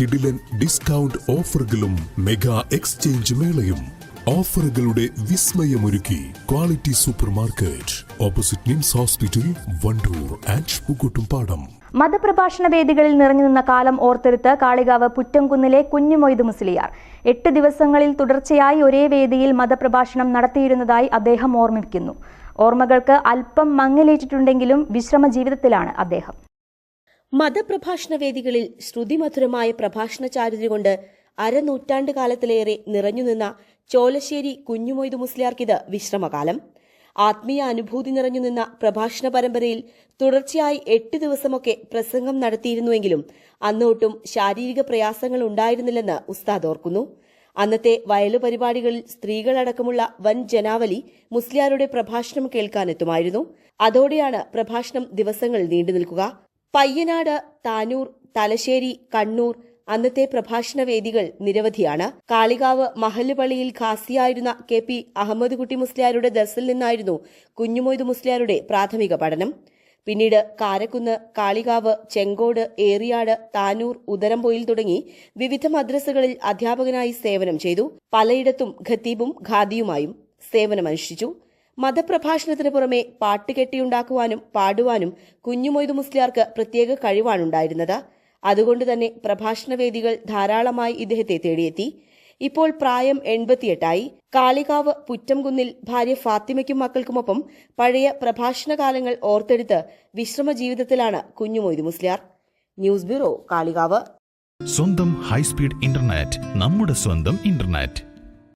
കിടിലൻ ഡിസ്കൗണ്ട് ഓഫറുകളും mega exchange മേളയും. ഓഫറുകളുടെ വിസ്മയമൊരുക്കി quality super market opposite Nims hospital Wandoor and Pookkottumpadam മതപ്രഭാഷണ വേദികളിൽ നിറഞ്ഞു നിന്ന കാലം ഓർത്തെടുത്ത് കാളികാവ് പുറ്റംകുന്നിലെ കുഞ്ഞുമൊയ്ത് മുസ്ലിയാർ. എട്ട് ദിവസങ്ങളിൽ തുടർച്ചയായി ഒരേ വേദിയിൽ മതപ്രഭാഷണം നടത്തിയിരുന്നതായി അദ്ദേഹം ഓർമ്മിക്കുന്നു ഓർമ്മകൾക്ക് അല്പം മങ്ങലേറ്റിട്ടുണ്ടെങ്കിലും വിശ്രമ ജീവിതത്തിലാണ് അദ്ദേഹം. മതപ്രഭാഷണ വേദികളിൽ ശ്രുതിമധുരമായ പ്രഭാഷണ ചാരുതി കൊണ്ട് അരനൂറ്റാണ്ട് കാലത്തിലേറെ നിറഞ്ഞുനിന്ന ചോലശ്ശേരി കുഞ്ഞുമൊയ്തു മുസ്ലിയാർക്കിത് വിശ്രമകാലം. ആത്മീയ അനുഭൂതി നിറഞ്ഞുനിന്ന പ്രഭാഷണ പരമ്പരയിൽ തുടർച്ചയായി എട്ട് ദിവസമൊക്കെ പ്രസംഗം നടത്തിയിരുന്നുവെങ്കിലും അന്നൊട്ടും ശാരീരിക പ്രയാസങ്ങൾ ഉണ്ടായിരുന്നില്ലെന്ന് ഉസ്താദ് ഓർക്കുന്നു. അന്നത്തെ വയലു പരിപാടികളിൽ സ്ത്രീകളടക്കമുള്ള വൻ ജനാവലി മുസ്ലിയാരുടെ പ്രഭാഷണം കേൾക്കാനെത്തുമായിരുന്നു. അതോടെയാണ് പ്രഭാഷണം ദിവസങ്ങൾ നീണ്ടു നിൽക്കുക പയ്യനാട് താനൂർ തലശ്ശേരി കണ്ണൂർ അന്നത്തെ പ്രഭാഷണ വേദികൾ നിരവധിയാണ്. കാളികാവ് മഹല്ലുപള്ളിയിൽ ഖാസിയായിരുന്ന കെ പി അഹമ്മദ് കുട്ടി മുസ്ലിയാരുടെ ദർസിൽ നിന്നായിരുന്നു കുഞ്ഞുമൊയ്ത് മുസ്ലിയാരുടെ പ്രാഥമിക പഠനം. പിന്നീട് കാരക്കുന്ന് കാളികാവ് ചെങ്കോട് ഏറിയാട് താനൂർ ഉദരംപൊയിൽ തുടങ്ങി വിവിധ മദ്രസകളിൽ അധ്യാപകനായി സേവനം ചെയ്തു. പലയിടത്തും ഖത്തീബും ഖാദിയുമായും സേവനമനുഷ്ഠിച്ചു. മതപ്രഭാഷണത്തിന് പുറമെ പാട്ട് കെട്ടിയുണ്ടാക്കുവാനും പാടുവാനും കുഞ്ഞുമൊയ്തു മുസ്ലിയാർക്ക് പ്രത്യേക കഴിവാണുണ്ടായിരുന്നത് അതുകൊണ്ട് തന്നെ പ്രഭാഷണവേദികൾ ധാരാളമായി ഇദ്ദേഹത്തെ തേടിയെത്തി. ഇപ്പോൾ പ്രായം എൺപത്തിയെട്ടായി. കാളികാവ് പുറ്റംകുന്നിൽ ഭാര്യ ഫാത്തിമയ്ക്കും മക്കൾക്കുമൊപ്പം പഴയ പ്രഭാഷണ കാലങ്ങൾ ഓർത്തെടുത്ത് വിശ്രമ ജീവിതത്തിലാണ് Kunhimoithu Musliyar. News bureau Kalikavu. സ്വന്തം ഹൈസ്പീഡ് ഇന്റർനെറ്റ് നമ്മുടെ സ്വന്തം ഇന്റർനെറ്റ്.